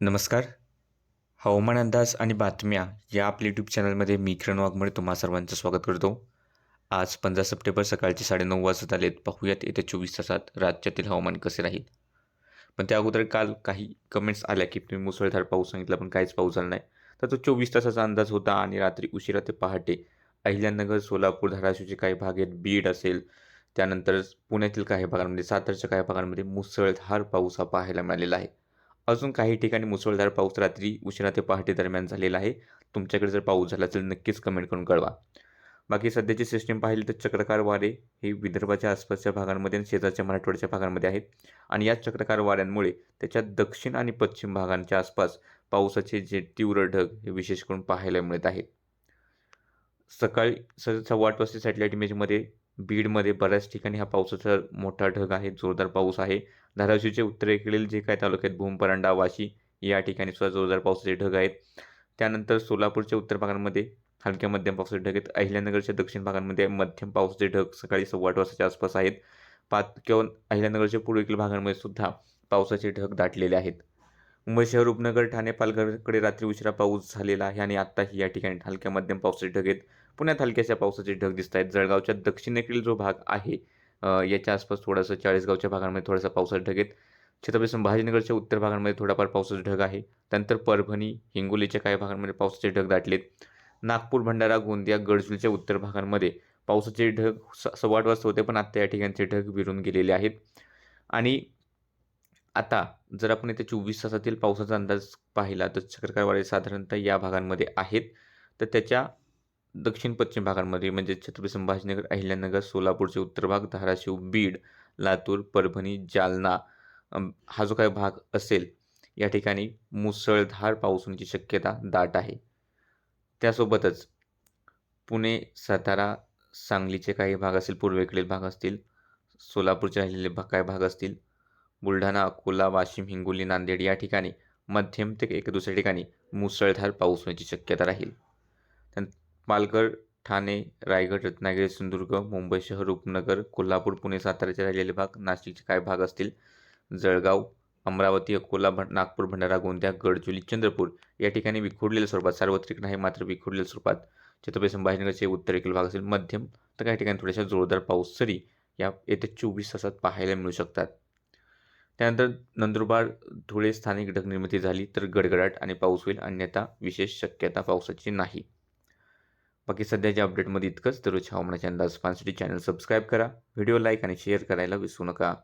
नमस्कार. हवामान अंदाज आणि बातम्या या आपल्या यूट्यूब चॅनलमध्ये मी किरण वाघमोडे तुम्हा सर्वांचं स्वागत करतो. आज पंधरा सप्टेंबर सकाळचे साडेनऊ वाजत आलेत. पाहूयात येत्या चोवीस तासात राज्यातील हवामान कसे राहील. पण त्या अगोदर काल काही कमेंट्स आल्या की तुम्ही मुसळधार पाऊस सांगितला पण काहीच पाऊस झाला नाही. तर तो चोवीस तासाचा अंदाज होता आणि रात्री उशिरा ते पहाटे अहिल्यानगर सोलापूर धाराशिवचे काही भाग आहेत. बीड असेल त्यानंतर पुण्यातील काही भागांमध्ये सातारच्या काही भागांमध्ये मुसळधार पाऊस हा पाहायला मिळालेला आहे. अजून काही ठिकाणी मुसळधार पाऊस रात्री उशिरा ते पहाटे दरम्यान झालेला आहे. तुमच्याकडे जर पाऊस झाला तर नक्कीच कमेंट करून कळवा. बाकी सध्याची सिस्टीम पाहिली तर चक्रकार वारे हे विदर्भाच्या आसपासच्या भागांमध्ये आणि शेजारच्या मराठवाड्याच्या भागांमध्ये आहेत. आणि या चक्रकार वाऱ्यांमुळे त्याच्या दक्षिण आणि पश्चिम भागांच्या आसपास पावसाचे जे तीव्र ढग हे विशेष करून पाहायला मिळत आहेत. सकाळी स सव्वा आठ वाजता सॅटेलाईट इमेजमध्ये बीडमध्ये बऱ्याच ठिकाणी हा पावसाचा मोठा ढग आहे जोरदार पाऊस आहे. धाराशिवचे उत्तरेकडील जे काय तालुके आहेत भूम परांडा वाशी या ठिकाणी सुद्धा जोरदार पावसाचे ढग आहेत. त्यानंतर सोलापूरच्या उत्तर भागांमध्ये हलक्या मध्यम पावसाचे ढग आहेत. अहिल्यानगरच्या दक्षिण भागांमध्ये मध्यम पावसाचे ढग सकाळी सव्वा आठ वाजताच्या आसपास आहेत. पाच किंवा अहिल्यानगरच्या पूर्वेकडील भागांमध्ये सुद्धा पावसाचे ढग दाटलेले आहेत. मुंबई शहर उपनगर ठाणे पालघरकडे रात्री उशिरा पाऊस झालेला आहे आणि आत्ताही या ठिकाणी हलक्या मध्यम पावसाचे ढग आहेत. पुण्यात हलक्याशा पावसाचे ढग दिसत आहेत. जळगावच्या दक्षिणेकडील जो भाग आहे याच्या आसपास थोडासा चाळीसगावच्या भागांमध्ये थोडासा पावसाचे ढग आहेत. छत्रपती संभाजीनगरच्या उत्तर भागांमध्ये थोडाफार पावसाचे ढग आहे. त्यानंतर परभणी हिंगोलीच्या काही भागांमध्ये पावसाचे ढग दाटलेत. नागपूर भंडारा गोंदिया गडचिरोलीच्या उत्तर भागांमध्ये पावसाचे ढग स सव्वा आठ वाजता होते पण आत्ता या ठिकाणचे ढग विरून गेलेले आहेत. आणि आता जर आपण येत्या चोवीस तासातील पावसाचा अंदाज पाहिला तर चक्रकारवारे साधारणतः या भागांमध्ये आहेत. तर त्याच्या दक्षिण पश्चिम भागांमध्ये म्हणजे छत्रपती संभाजीनगर अहिल्यानगर सोलापूरचे उत्तर भाग धाराशिव बीड लातूर परभणी जालना हा जो काही भाग असेल या ठिकाणी मुसळधार पाऊस होण्याची शक्यता दाट आहे. त्यासोबतच पुणे सातारा सांगलीचे काही भाग असतील पूर्वेकडील भाग असतील सोलापूरचे राहिलेले भाग काही भाग असतील बुलढाणा अकोला वाशिम हिंगोली नांदेड या ठिकाणी मध्यम ते एक दुसऱ्या ठिकाणी मुसळधार पाऊस होण्याची शक्यता राहील. पालघर ठाणे रायगड रत्नागिरी सिंधुदुर्ग मुंबई शहर उपनगर कोल्हापूर पुणे साताऱ्याचे राहिलेले भाग नाशिकचे काय भाग असतील. जळगाव अमरावती अकोला भं नागपूर भंडारा गोंदिया गडचुली चंद्रपूर या ठिकाणी विखुरलेल्या स्वरूपात सार्वत्रिक नाही मात्र विखुरलेल्या स्वरूपात छत्रपती संभाजीनगरचे उत्तरेकडील भाग असेल मध्यम. तर काही ठिकाणी थोड्याशा जोरदार पाऊस सरी या येत्या चोवीस तासात पाहायला मिळू शकतात. त्यानंतर नंदुरबार धुळे स्थानिक घटक निर्मिती झाली तर गडगडाट आणि पाऊस होईल अन्यथा विशेष शक्यता पावसाची नाही. बाकी सध्याच्या अपडेटमध्ये इतकंच. दररोज हवामानाचे अंदाज पाहण्यासाठी चॅनल सबस्क्राईब करा. व्हिडिओ लाईक आणि शेअर करायला विसरू नका.